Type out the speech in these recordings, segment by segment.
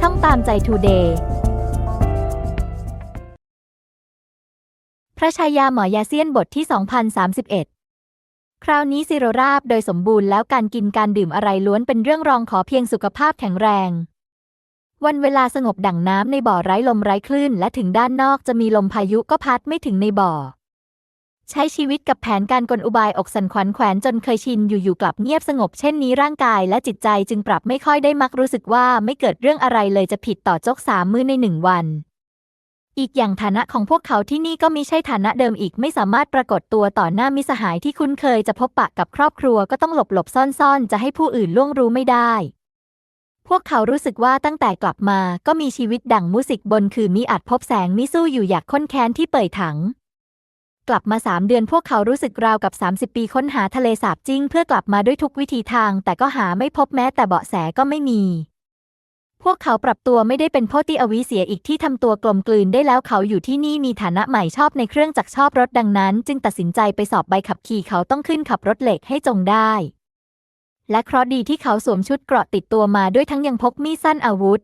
ช่องตามใจทูเดย์พระชายาหมอยาเซียนบทที่ 2031 คราวนี้สิโรราบโดยสมบูรณ์แล้วการกินการดื่มอะไรล้วนเป็นเรื่องรองขอเพียงสุขภาพแข็งแรง วันเวลาสงบดั่งน้ำในบ่อไร้ลมไร้คลื่น และถึงด้านนอกจะมีลมพายุก็พัดไม่ถึงในบ่อ ใช้ชีวิตกับแผนการกลอุบายอกสันขวัญแขวนจนเคยชินอยู่ๆกลับเงียบสงบเช่นนี้ร่างกายและจิตใจจึงปรับไม่ค่อยได้มักรู้สึกว่าไม่เกิดเรื่องอะไรเลยจะผิดต่อจกสามมือในหนึ่งวัน อีกอย่างฐานะของพวกเขาที่นี่ก็มิใช่ฐานะเดิมอีกไม่สามารถปรากฏตัวต่อหน้ามิสหายที่คุ้นเคยจะพบปะกับครอบครัวก็ต้องหลบหลบซ่อนซ่อนๆจะให้ผู้อื่นล่วงรู้ไม่ได้พวกเขารู้สึกว่าตั้งแต่กลับมาก็มีชีวิตดั่งมุสิกบนคือมิอาจพบแสงมิสู้อยู่อยากค้นแค้นที่เปิดถัง กลับมาสามเดือนพวกเขารู้สึกราวกับ 30 ปีค้นหาทะเลสาบจิ้งเพื่อกลับมาด้วยทุกวิธีทาง แต่ก็หาไม่พบแม้แต่เบาะแสก็ไม่มี พวกเขาปรับตัวไม่ได้เป็นโพติอวิเสียอีกที่ทำตัวกลมกลืนได้แล้วเขาอยู่ที่นี่มีฐานะใหม่ชอบในเครื่องจักรชอบรถดังนั้น จึงตัดสินใจไปสอบใบขับขี่เขาต้องขึ้นขับรถเหล็กให้จงได้และเคราะห์ดีที่เขาสวมชุดเกราะติดตัวมาด้วยทั้งยังพกมีดสั้นอาวุธ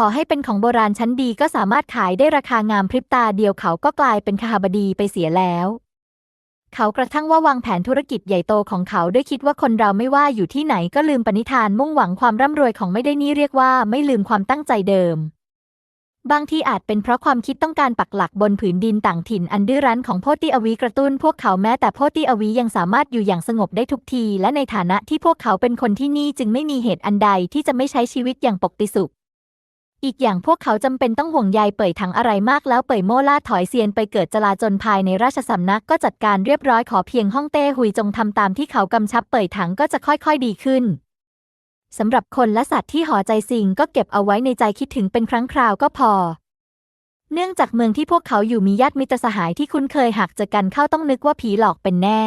ขอให้เป็นของโบราณชั้นดีก็สามารถขายได้ราคางามพริบตาเดียวเขาก็กลายเป็นขหบดีไปเสียแล้ว เขากระทั่งว่าวางแผนธุรกิจใหญ่โตของเขาด้วยคิดว่าคนเราไม่ว่าอยู่ที่ไหนก็ลืมปณิธานมุ่งหวังความร่ำรวยของไม่ได้นี่เรียกว่าไม่ลืมความตั้งใจเดิม บางทีอาจเป็นเพราะความคิดต้องการปักหลักบนผืนดินต่างถิ่นอันดื้อรั้นของโพธิอวีกระตุ้นพวกเขาแม้แต่โพธิอวียังสามารถอยู่อย่างสงบได้ทุกที และในฐานะที่พวกเขาเป็นคนที่นี่จึงไม่มีเหตุอันใดที่จะไม่ใช้ชีวิตอย่างปกติสุข อีกอย่างพวกเขาจำเป็นต้องห่วงใยเป่ยถังอะไรมากแล้วเป่ยโม่ล่าถอยเซียนไปเกิดจลาจลภายในราชสำนักก็จัดการเรียบร้อยขอเพียงห้องเต้หุยจงทำตามที่เขากำชับเป่ยถังก็จะค่อยๆดีขึ้นสำหรับคนและสัตว์ที่หอใจสิงก็เก็บเอาไว้ในใจคิดถึงเป็นครั้งคราวก็พอ เนื่องจากเมืองที่พวกเขาอยู่มีญาติมิตรสหายที่คุ้นเคยหากเจอกันเข้าต้องนึกว่าผีหลอกเป็นแน่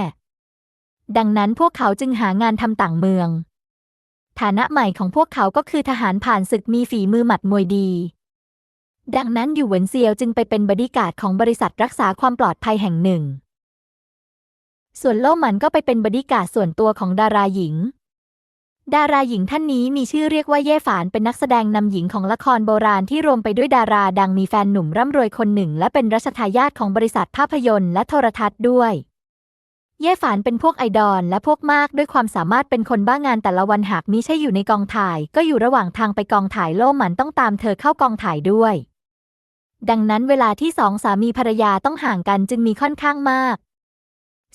ดังนั้นพวกเขาจึงหางานทำต่างเมือง ฐานะใหม่ของพวกเขาก็คือทหารผ่านศึกมีฝีมือหมัดมวยดี ดังนั้นอยู่เหวินเซียวจึงไปเป็นบริการดของบริษัทรักษาความปลอดภัยแห่งหนึ่ง ส่วนโล่หมันก็ไปเป็นบริการดส่วนตัวของดาราหญิง ดาราหญิงท่านนี้มีชื่อเรียกว่าเย่ฝานเป็นนักแสดงนำหญิงของละครโบราณที่รวมไปด้วยดาราดังมีแฟนหนุ่มร่ำรวยคนหนึ่ง และเป็นรัชทายาทของบริษัทภาพยนตร์และโทรทัศน์ด้วย เย่ฝานเป็นพวกไอดอลและพวกมากด้วยความสามารถเป็นคนบ้างานแต่ละวันหากมิใช่อยู่ในกองถ่าย ก็อยู่ระหว่างทางไปกองถ่ายโล่หมันต้องตามเธอเข้ากองถ่ายด้วย ดังนั้นเวลาที่สองสามีภรรยาต้องห่างกันจึงมีค่อนข้างมาก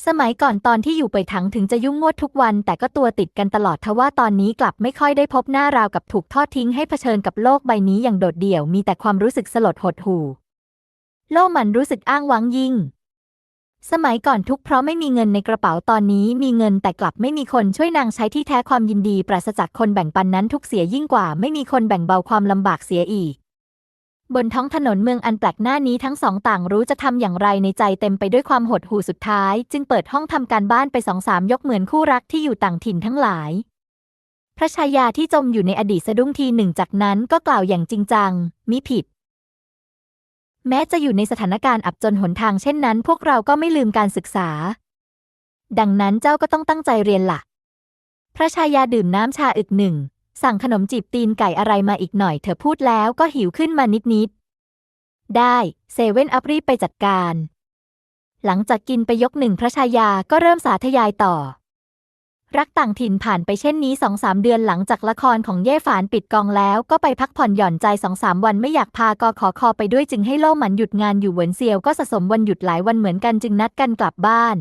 สมัยก่อนตอนที่อยู่เป่ยถังถึงจะยุ่งงวดทุกวันแต่ก็ตัวติดกันตลอดทว่าตอนนี้กลับไม่ค่อยได้พบหน้าราวกับถูกทอดทิ้งให้เผชิญกับโลกใบนี้อย่างโดดเดี่ยวมีแต่ความรู้สึกสลดหดหู่ โลมันรู้สึกอ้างว้างยิ่ง สมัยก่อนทุกเพราะไม่มีเงินในกระเป๋าตอนนี้มีเงินแต่กลับไม่มีคนช่วยนางใช้ที่แท้ความยินดีปราศจากคนแบ่งปันนั้นทุกเสียยิ่งกว่าไม่มีคนแบ่งเบาความลำบากเสียอีก บนท้องถนนเมืองอันแปลกหน้านี้ทั้งสองต่างรู้จะทำอย่างไรในใจเต็มไปด้วยความหดหู่สุดท้าย จึงเปิดห้องทำการบ้านไปสองสามยกเหมือนคู่รักที่อยู่ต่างถิ่นทั้งหลาย พระชายาที่จมอยู่ในอดีตสะดุ้งทีหนึ่งจากนั้นก็กล่าวอย่างจริงจังมิผิด แม้จะอยู่ในสถานการณ์อับจนหนทางเช่นนั้น พวกเราก็ไม่ลืมการศึกษา ดังนั้นเจ้าก็ต้องตั้งใจเรียนละ่ะ พระชายาดื่มน้ำชาอึกหนึ่ง สั่งขนมจีบตีนไก่อะไรมาอีกหน่อย เธอพูดแล้วก็หิวขึ้นมานิดๆ ได้เซเว่นอัพรีบไปจัดการ หลังจากกินไปยกหนึ่งพระชายาก็เริ่มสาธยายต่อ รักต่างถิ่นผ่านไปเช่นนี้สองสามเดือนหลังจากละครของเย่ฝานปิดกองแล้วก็ไปพักผ่อนหย่อนใจสองสามวันไม่อยากพากอขอคอไปด้วยจึงให้โล่หมันหยุดงานอยู่เหวินเซียวก็สะสมวันหยุดหลายวันเหมือนกันจึงนัดกันกลับบ้าน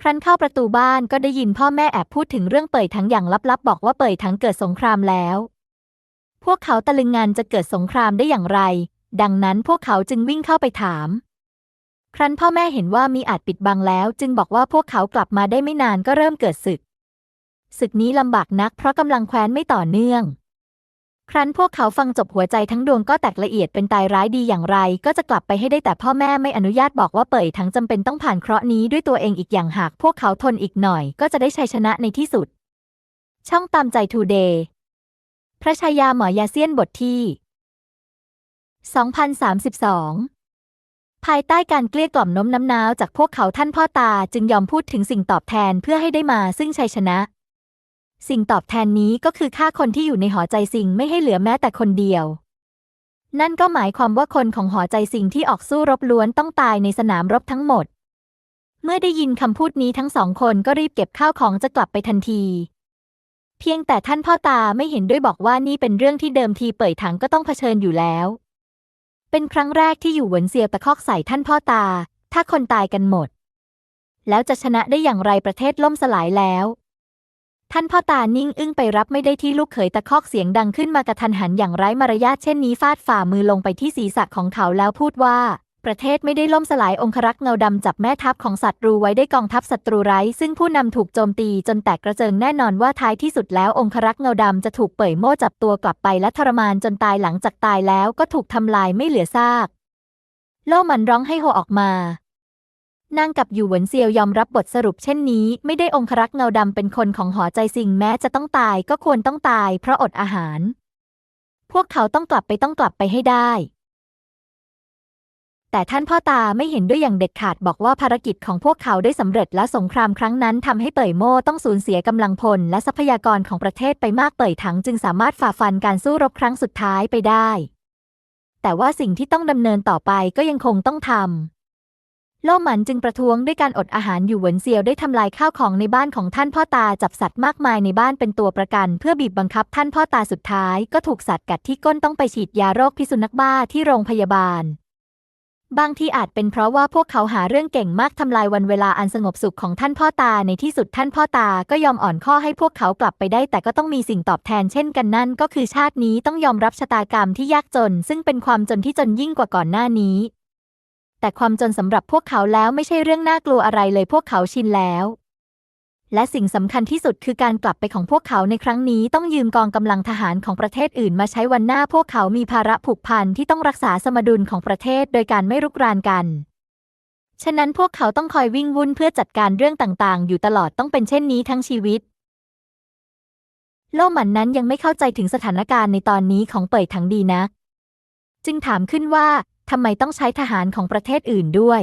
ครั้นเข้าประตูบ้านก็ได้ยินพ่อแม่แอบพูดถึงเรื่องเป่ยทั้งอย่างลับๆ บอกว่าเป่ยทั้งเกิดสงครามแล้ว พวกเขาตะลึงงานจะเกิดสงครามได้อย่างไร ดังนั้นพวกเขาจึงวิ่งเข้าไปถาม ครั้นพ่อแม่เห็นว่ามีอาจปิดบังแล้วจึงบอกว่าพวกเขากลับมาได้ไม่นานก็เริ่มเกิดศึก ศึกนี้ลำบากนักเพราะกำลังแคว้นไม่ต่อเนื่อง ครั้นพวกเขาฟังจบหัวใจทั้งดวงก็แตกละเอียดเป็นตายร้ายดีอย่างไร ก็จะกลับไปให้ได้แต่พ่อแม่ไม่อนุญาตบอกว่าเป่ยทั้งจำเป็นต้องผ่านเคราะห์นี้ด้วยตัวเองอีกอย่างหาก พวกเขาทนอีกหน่อย ก็จะได้ชัยชนะในที่สุด ช่องตามใจทูเดย์พระชายาหมอยาเซียนบทที่ 2032 ภายใต้การเกลี้ยกล่อมน้มน้ำน้าวจากพวกเขาท่านพ่อตาจึงยอมพูดถึงสิ่งตอบแทนเพื่อให้ได้มาซึ่งชัยชนะ สิ่งตอบแทนนี้ก็คือฆ่าคนที่อยู่ในหอใจสิงไม่ให้เหลือแม้แต่คนเดียว นั่นก็หมายความว่าคนของหอใจสิงที่ออกสู้รบล้วนต้องตายในสนามรบทั้งหมด เมื่อได้ยินคำพูดนี้ทั้งสองคนก็รีบเก็บข้าวของจะกลับไปทันที เพียงแต่ท่านพ่อตาไม่เห็นด้วยบอกว่านี่เป็นเรื่องที่เดิมทีเป่ยถังก็ต้องเผชิญอยู่แล้ว เป็นครั้งแรกที่อยู่หวนเซียตะคอกใส่ท่านพ่อตา ถ้าคนตายกันหมด แล้วจะชนะได้อย่างไรประเทศล่มสลายแล้ว ท่านพ่อตานิ่งอึ้งไปรับไม่ได้ที่ลูกเขยตะคอกเสียงดังขึ้นมากระทันหันอย่างไร้มารยาทเช่นนี้ฟาดฝ่ามือลงไปที่ศีรษะของเขาแล้วพูดว่า ประเทศไม่ได้ล่มสลายองครักษ์เงาดำจับแม่ทัพของศัตรูไว้ได้กองทัพศัตรูไร้ ซึ่งผู้นำถูกโจมตีจนแตกกระเจิงแน่นอนว่าท้ายที่สุดแล้วองครักษ์เงาดำจะถูกเป่ยโม่จับตัวกลับไปและทรมานจนตายหลังจากตายแล้วก็ถูกทำลายไม่เหลือซาก โล่มันร้องให้โฮออกมานางกับอยู่เหวินเซียวยอมรับบทสรุปเช่นนี้ ไม่ได้องครักษ์เงาดำเป็นคนของหอใจสิงแม้จะต้องตายก็ควรต้องตายเพราะอดอาหาร พวกเขาต้องกลับไปต้องกลับไปให้ได้ แต่ท่านพ่อตาไม่เห็นด้วยอย่างเด็ดขาดบอกว่าภารกิจของพวกเขาได้สำเร็จและสงครามครั้งนั้นทำให้เป่ยโม่ต้องสูญเสียกำลังพลและทรัพยากรของประเทศไปมากเป่ยถังจึงสามารถฝ่าฟันการสู้รบครั้งสุดท้ายไปได้ แต่ว่าสิ่งที่ต้องดำเนินต่อไปก็ยังคงต้องทำโล่หมันจึงประท้วงด้วยการอดอาหารอยู่เหวินเซียวได้ทำลายข้าวของในบ้านของท่านพ่อตาจับสัตว์มากมายในบ้านเป็นตัวประกัน เพื่อบีบบังคับท่านพ่อตาสุดท้ายก็ถูกสัตว์กัดที่ก้นต้องไปฉีดยาโรคพิษสุนัขบ้าที่โรงพยาบาล บางที่อาจเป็นเพราะว่าพวกเขาหาเรื่องเก่งมากทำลายวันเวลาอันสงบสุขของท่านพ่อตาในที่สุดท่านพ่อตาก็ยอมอ่อนข้อให้พวกเขากลับไปได้ แต่ก็ต้องมีสิ่งตอบแทนเช่นกันนั่นก็คือชาตินี้ต้องยอมรับชะตากรรมที่ยากจน ซึ่งเป็นความจนที่จนยิ่งกว่าก่อนหน้านี้ แต่ความจนสำหรับพวกเขาแล้วไม่ใช่เรื่องน่ากลัวอะไรเลยพวกเขาชินแล้ว และสิ่งสำคัญที่สุดคือการกลับไปของพวกเขาในครั้งนี้ต้องยืมกองกำลังทหารของประเทศอื่นมาใช้วันหน้าพวกเขามีภาระผูกพันที่ต้องรักษาสมดุลของประเทศโดยการไม่รุกรานกัน ฉะนั้นพวกเขาต้องคอยวิ่งวุ่นเพื่อจัดการเรื่องต่างๆ อยู่ตลอดต้องเป็นเช่นนี้ทั้งชีวิต โลหมันนั้นยังไม่เข้าใจถึงสถานการณ์ในตอนนี้ของเป่ยถังดีนักจึงถามขึ้นว่าทำไมต้องใช้ทหารของประเทศอื่นด้วย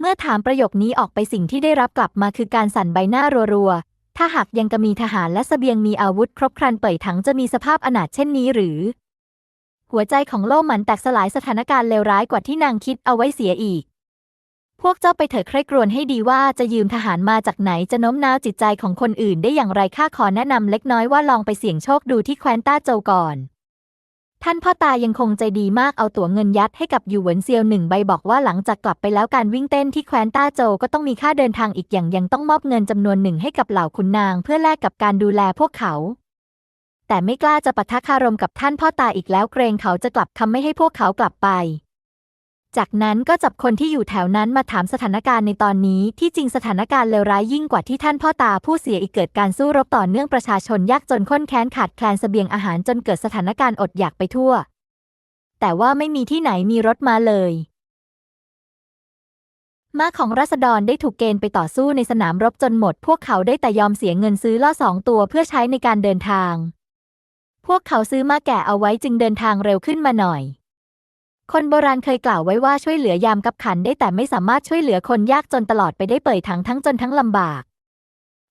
เมื่อถามประโยคนี้ออกไปสิ่งที่ได้รับกลับมาคือการสั่นใบหน้ารัวๆ ถ้าหากยังจะมีทหารและสเสบียงมีอาวุธครบครันเป่ยถังจะมีสภาพอนาถเช่นนี้หรือ หัวใจของโล่หมันแตกสลายสถานการณ์เลวร้ายกว่าที่นางคิดเอาไว้เสียอีก พวกเจ้าไปเถิดใคร่ครวญให้ดีว่าจะยืมทหารมาจากไหนจะโน้มน้าวจิตใจของคนอื่นได้อย่างไรข้าขอแนะนำเล็กน้อยว่าลองไปเสี่ยงโชคดูที่แคว้นต้าโจวก่อน ท่านพ่อตายังคงใจดีมากเอาตั๋วเงินยัดให้กับยูเหวินเซียวหนึ่งใบบอกว่าหลังจากกลับไปแล้วการวิ่งเต้นที่แคว้นต้าโจวก็ต้องมีค่าเดินทางอีกอย่างยังต้องมอบเงินจำนวนหนึ่งให้กับเหล่าขุนนาง เพื่อแลกกับการดูแลพวกเขา แต่ไม่กล้าจะปะทะคารมกับท่านพ่อตาอีกแล้วเกรงเขาจะกลับคำไม่ให้พวกเขากลับไป จากนั้นก็จับคนที่อยู่แถวนั้นมาถามสถานการณ์ในตอนนี้ ที่จริงสถานการณ์เลวร้ายยิ่งกว่าที่ท่านพ่อตาผู้เสียอีกเกิดการสู้รบต่อเนื่องประชาชนยากจนข้นแค้นขาดแคลนเสบียงอาหารจนเกิดสถานการณ์อดอยากไปทั่ว แต่ว่าไม่มีที่ไหนมีรถมาเลยม้าของราษฎรได้ถูกเกณฑ์ไปต่อสู้ในสนามรบจนหมด พวกเขาได้แต่ยอมเสียเงินซื้อล่อสองตัวเพื่อใช้ในการเดินทาง พวกเขาซื้อม้าแก่เอาไว้จึงเดินทางเร็วขึ้นมาหน่อย คนโบราณเคยกล่าวไว้ว่าช่วยเหลือยามกับขันได้แต่ไม่สามารถช่วยเหลือคนยากจนตลอดไปได้เปิดถังทั้งจนทั้งลำบาก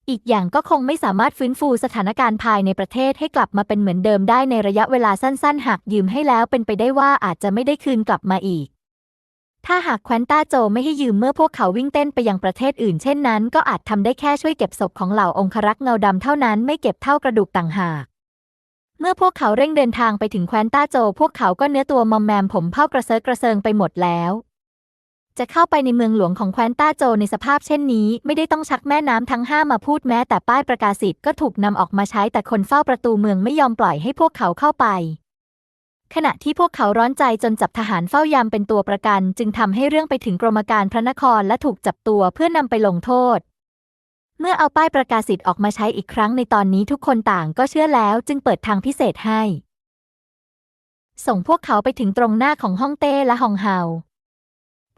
อีกอย่างก็คงไม่สามารถฟื้นฟูสถานการณ์ภายในประเทศให้กลับมาเป็นเหมือนเดิมได้ในระยะเวลาสั้น ๆ หากยืมให้แล้วเป็นไปได้ว่าอาจจะไม่ได้คืนกลับมาอีก ถ้าหากแควนต้าโจไม่ให้ยืมเมื่อพวกเขาวิ่งเต้นไปยังประเทศอื่น เช่นนั้น ก็อาจทำได้แค่ช่วยเก็บศพของเหล่าองครักษ์เงาดำเท่านั้นไม่เก็บเท่ากระดูกต่างหาก เมื่อพวกเขาเร่งเดินทางไปถึงแคว้นต้าโจ พวกเขาก็เนื้อตัวมอมแมมผมเผ้ากระเซาะกระเซิงไปหมดแล้ว จะเข้าไปในเมืองหลวงของแคว้นต้าโจในสภาพเช่นนี้ ไม่ได้ต้องชักแม่น้ำทั้งห้ามาพูดแม้แต่ป้ายประกาศสิทธิ์ก็ถูกนำออกมาใช้แต่คนเฝ้าประตูเมืองไม่ยอมปล่อยให้พวกเขาเข้าไป ขณะที่พวกเขาร้อนใจจนจับทหารเฝ้ายามเป็นตัวประกัน จึงทำให้เรื่องไปถึงกรมการพระนครและถูกจับตัวเพื่อนำไปลงโทษ เมื่อเอาป้ายประกาศสิทธิ์ออกมาใช้อีกครั้งในตอนนี้ทุกคนต่างก็เชื่อแล้วจึงเปิดทางพิเศษให้ ส่งพวกเขาไปถึงตรงหน้าของฮ่องเต้และฮองเฮา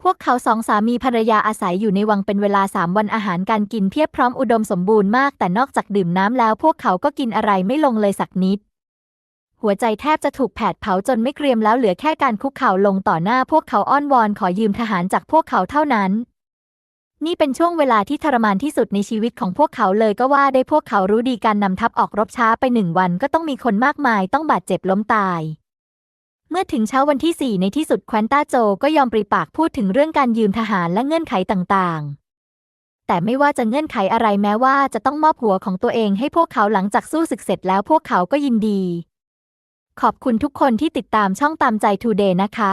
พวกเขาสองสามีภรรยาอาศัยอยู่ในวังเป็นเวลาสามวันอาหารการกินเพียบพร้อมอุดมสมบูรณ์มาก แต่นอกจากดื่มน้ำแล้วพวกเขาก็กินอะไรไม่ลงเลยสักนิด หัวใจแทบจะถูกแผดเผาจนไม่เกรียมแล้วเหลือแค่การคุกเข่าลงต่อหน้าพวกเขาอ้อนวอนขอยืมทหารจากพวกเขาเท่านั้น นี่เป็นช่วงเวลาที่ทรมานที่สุดในชีวิตของพวกเขาเลยก็ว่าได้พวกเขารู้ดีการนำทัพออกรบช้าไปหนึ่งวันก็ต้องมีคนมากมายต้องบาดเจ็บล้มตาย เมื่อถึงเช้าวันที่4ในที่สุดแควนต้าโจก็ยอมปริปากพูดถึงเรื่องการยืมทหารและเงื่อนไขต่างๆ แต่ไม่ว่าจะเงื่อนไขอะไรแม้ว่าจะต้องมอบหัวของตัวเองให้พวกเขาหลังจากสู้ศึกเสร็จแล้วพวกเขาก็ยินดี ขอบคุณทุกคนที่ติดตามช่องตามใจทูเดย์นะคะ